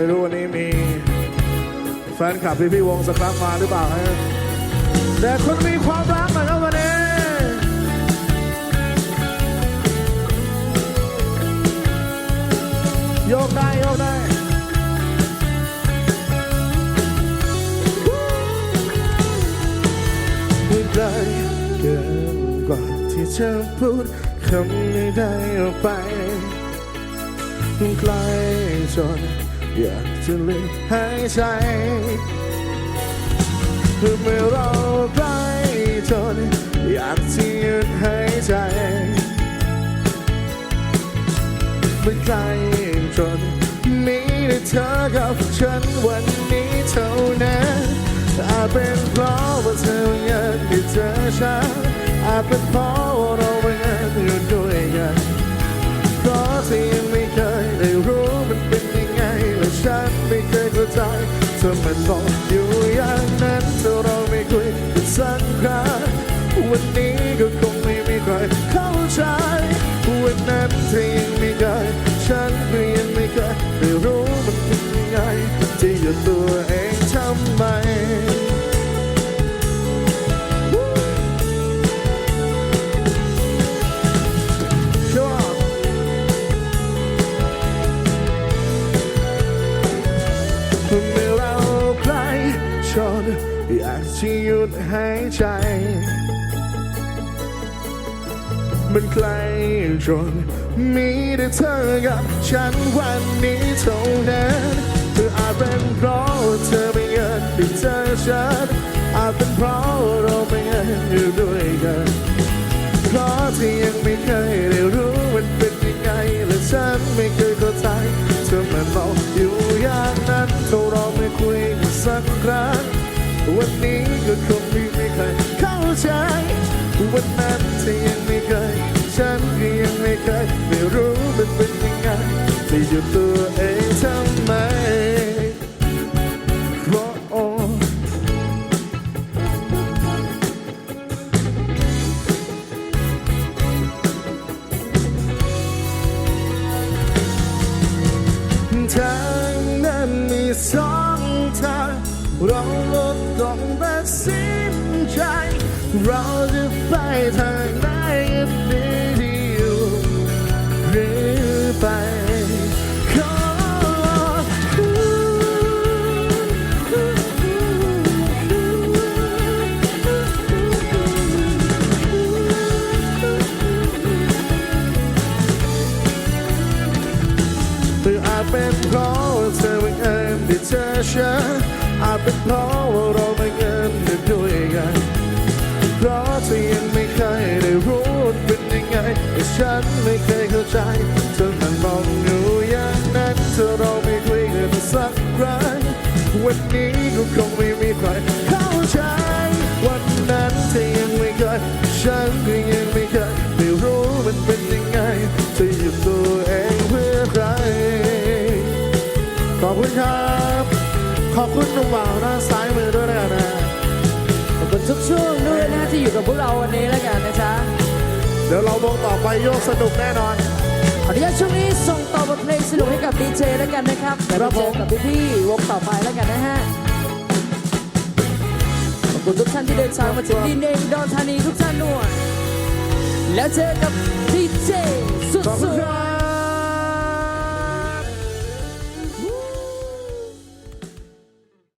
ไม่รู้วันนี้มีแฟนคลับพี่พี่วงสครับมาหรือเปล่าฮะแต่คนมีความรักนะครับวันนี้โยกได้โยกได้ไม่ไกลเกินกว่าที่จะพูดคำใดๆออกไปไกลจน อยากจะลืมหายใจเมื่อเราใกล้จนอยากที่หยุดหายใจไม่ไกลจนมีแต่เธอกับฉันวันนี้เท่านั้นอาจเป็นเพราะว่าเธอยังได้เจอฉันอาจเป็นเพราะ บอกอยู่อย่างนั้นถ้าเราไม่คุยกันสักครั้งวันนี้ก็คงไม่มีใครเข้าใจวันากที่หยุดหายใจ มันไกลจนมีแต่เธอกับฉันวันนี้เท่านั้นเธออาจเป็นเพราะเธอไม่เงินที่เจอฉันอาจเป็น ใจ วันนั้นที่ยังไม่เคย ฉันก็ยังไม่เคย ไม่รู้มันเป็นยังไงจะหยุดตัวเองทำไมโอ้ทางนั้นมีสองทางเราต้องตัดสินใจ เราจะไปทางไหนกันดีที่อยู่หรือไปขอหรืออาจเป็นเพราะว่าเธอบังเอิญได้เจอฉันอาจเป็นเพราะว่าเรา ไม่เคยเข้าใจเธอมันมองอยู่อย่างนั้นเธอเราไม่คุยกันสักครั้งวันนี้ก็คงไม่มีใครเข้าใจวันนั้นเธอยังไม่เคยฉันก็ยังไม่เคยไม่รู้มันเป็นยังไงจะหยุดตัวเองเพื่อใครขอบคุณครับ ขอบคุณนุ่มบ่าวน้าซ้ายมือด้วยนะนะขอบคุณทุกช่วงด้วยนะที่อยู่กับพวกเราวันนี้แล้วกันนะจ๊ะ เดี๋ยวเราวงต่อไปโยกสนุกแน่นอน ขออนุญาตช่วงนี้ส่งต่อบทเพลงสนุกให้กับดีเจแล้วกันนะครับเดี๋ยวเราครัเจบผมอกับพี่ๆวงต่อไปแล้วกันนะฮะขอบคุณทุกท่านที่เดินทางมาถึงดินแดนดอนธานีทุกท่านด้วยแล้วเจอกับดี